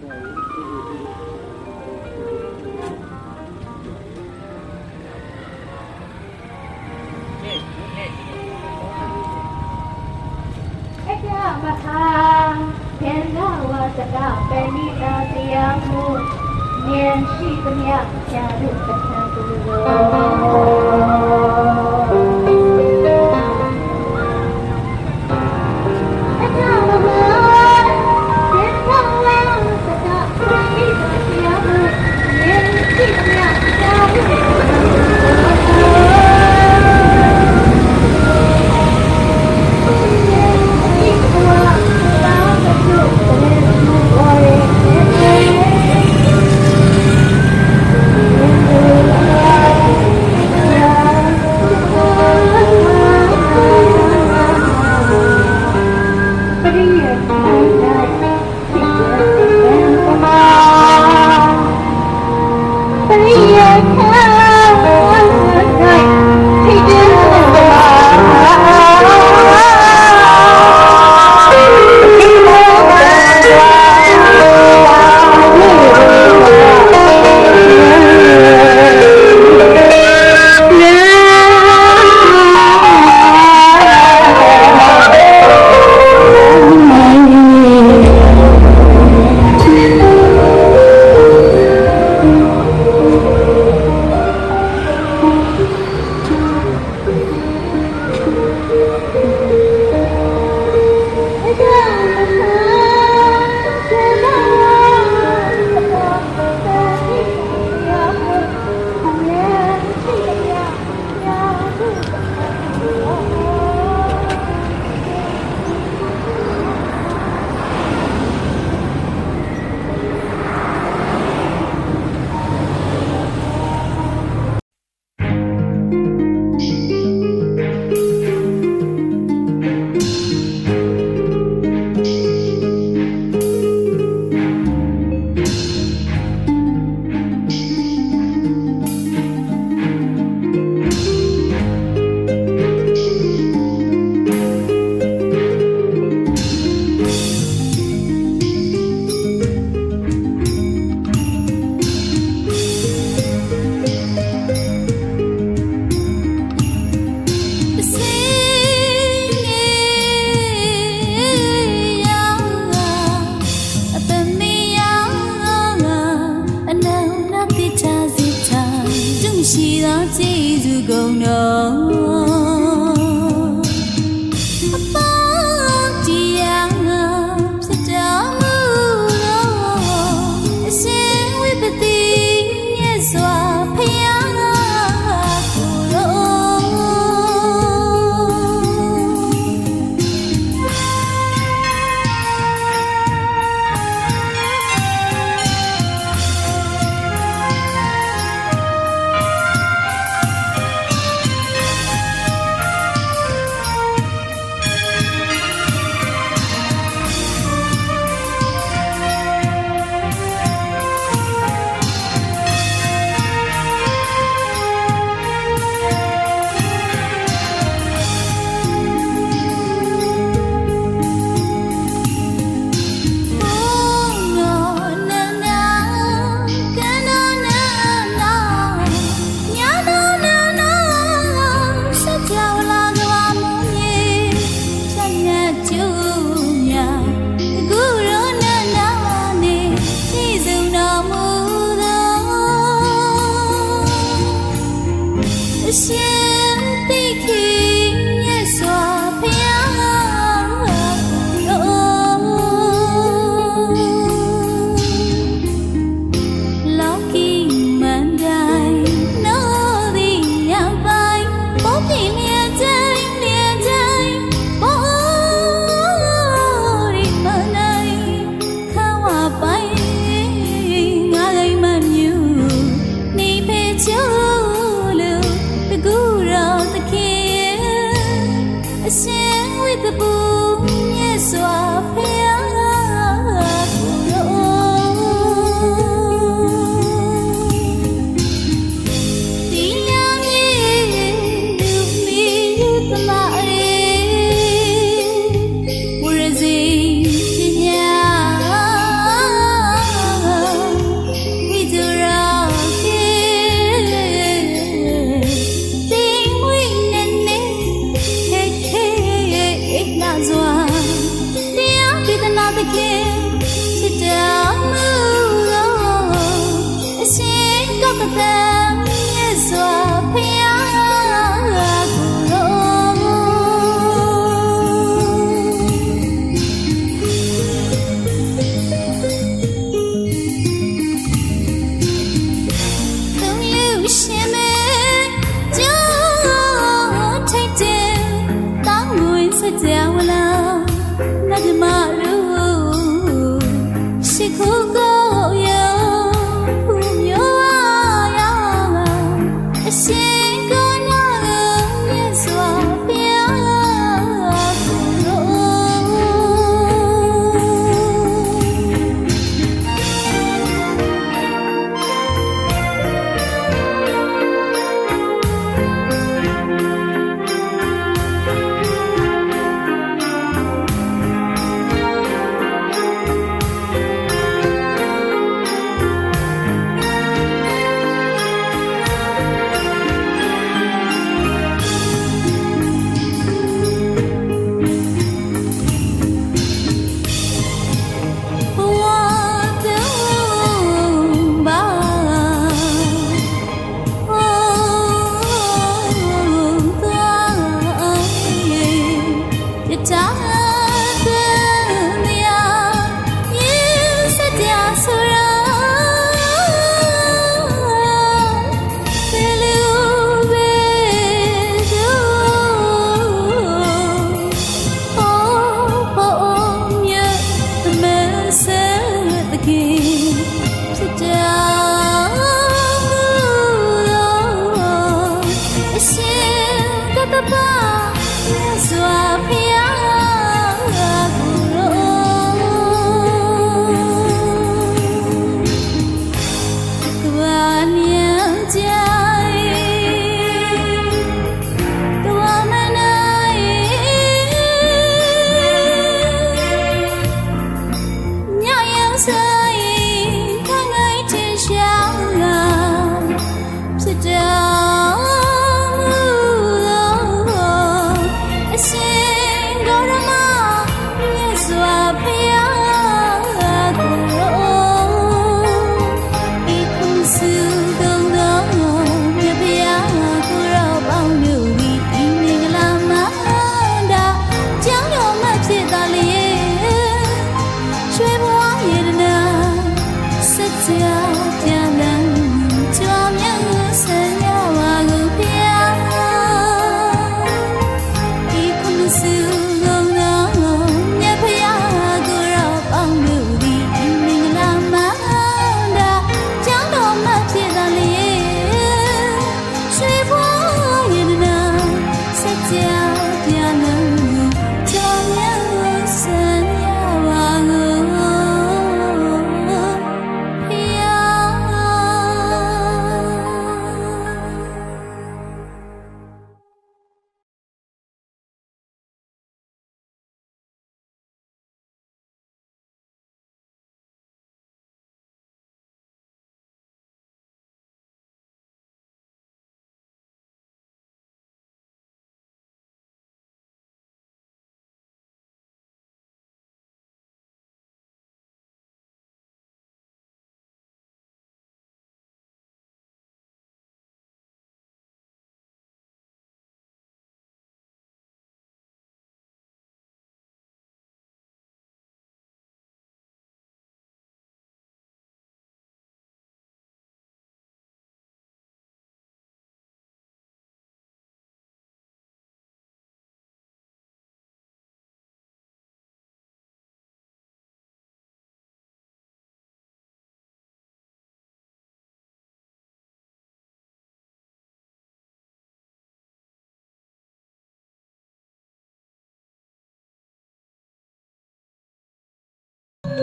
အကြမဟာခေနဝစကပဏိတာတရားမှုဉာဏ်ရှိသမျှဖြာလို့တခါတူအ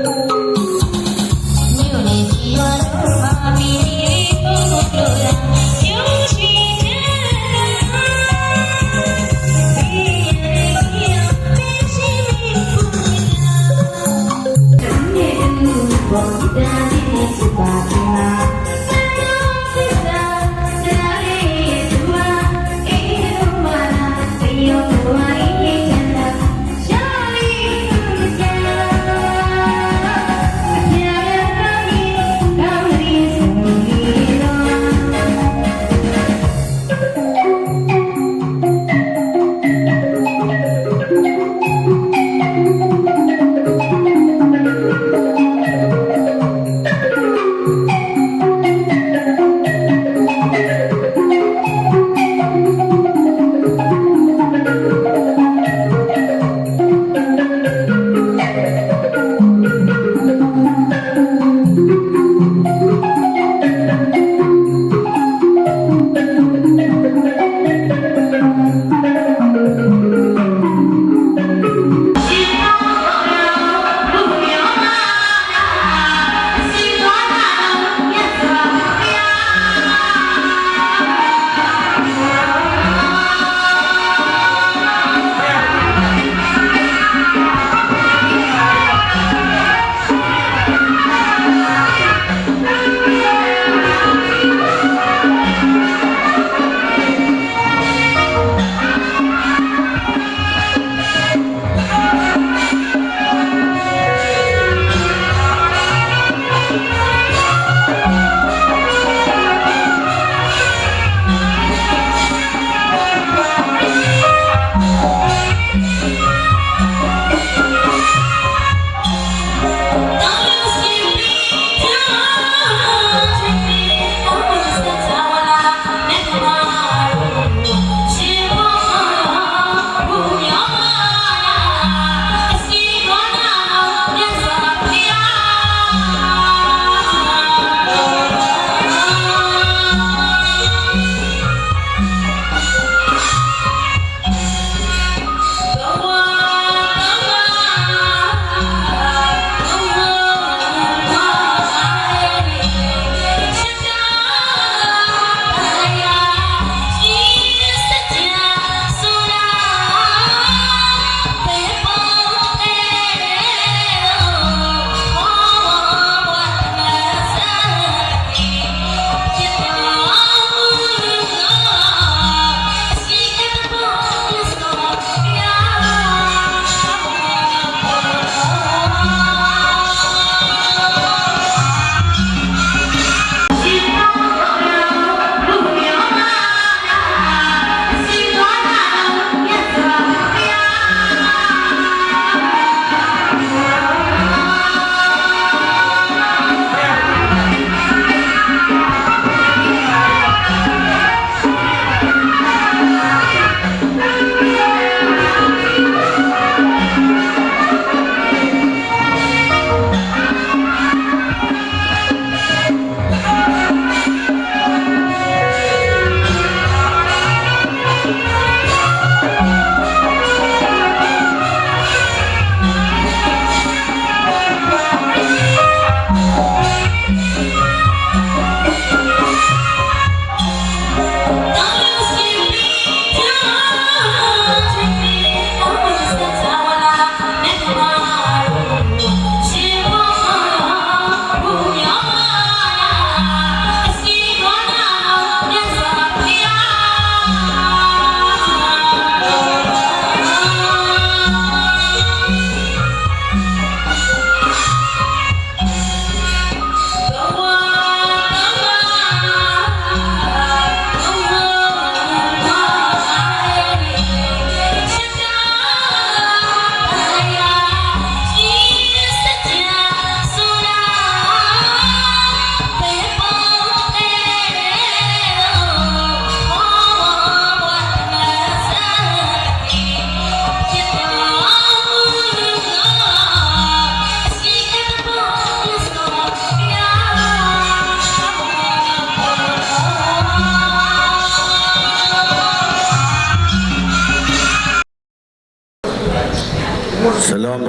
မြို့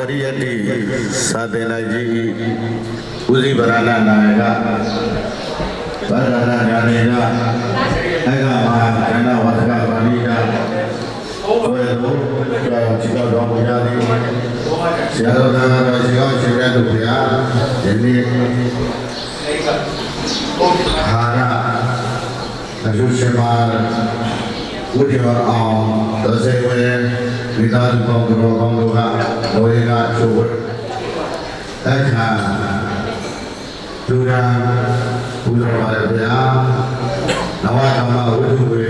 ရိယတ္တိသာသနာကြီးဦးစီးဗရဏနာယကဗရဏညာနေကအကမဟာကဏ္ဍဝတ္တကပါဏိတာဘယ်လိုကြောင့်ချိတော်တော်မူရသည်ဆရာတော်တော်ရှိအောင်ရှင်ရတုဗျာဒီနေ့ဟာရအကျိုးရှင်မာဝိတ္တရောအောင်သစေဝေ မိသားစုပေါင်းတော်ကောင်းတို့ကဘဝရကချိုးဝတ်အခါဒူရာပူဇော်ပါရဗျာနဝဓမ္မဝိတ္တုဝေ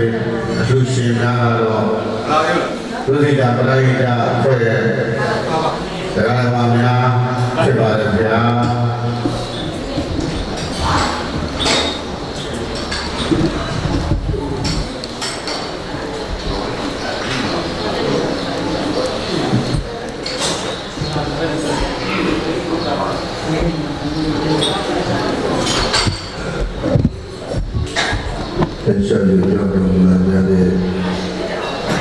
အကျိုးရှင်များကတော့ဒုစိတာပရိဒာအဖွဲ့ရဲ့တရားဓမ္မများဖြစ်ပါရဗျာ ဆက်ဆက်ရကြောင်းတော်လာကြတဲ့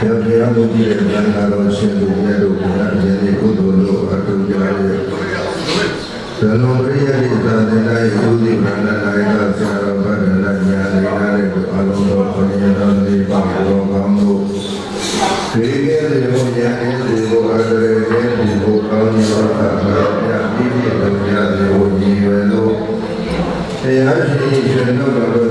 ယောက်ျားမှုကြီးတဲ့ဘန္နာတော်ရှင်သူမြတ်တို့ကလည်းဒီကုသိုလ်တို့အတူကြတဲ့ဇလုံးပရိယတိသာသနာ့သုတိဗန္နနာယကဆရာတော်ဗန္ဒနာညာလိနာတဲ့အာလုံးတော်ခဏရတော်လေးပါတော်ကောင်းတို့ဒီကဲဒီ တ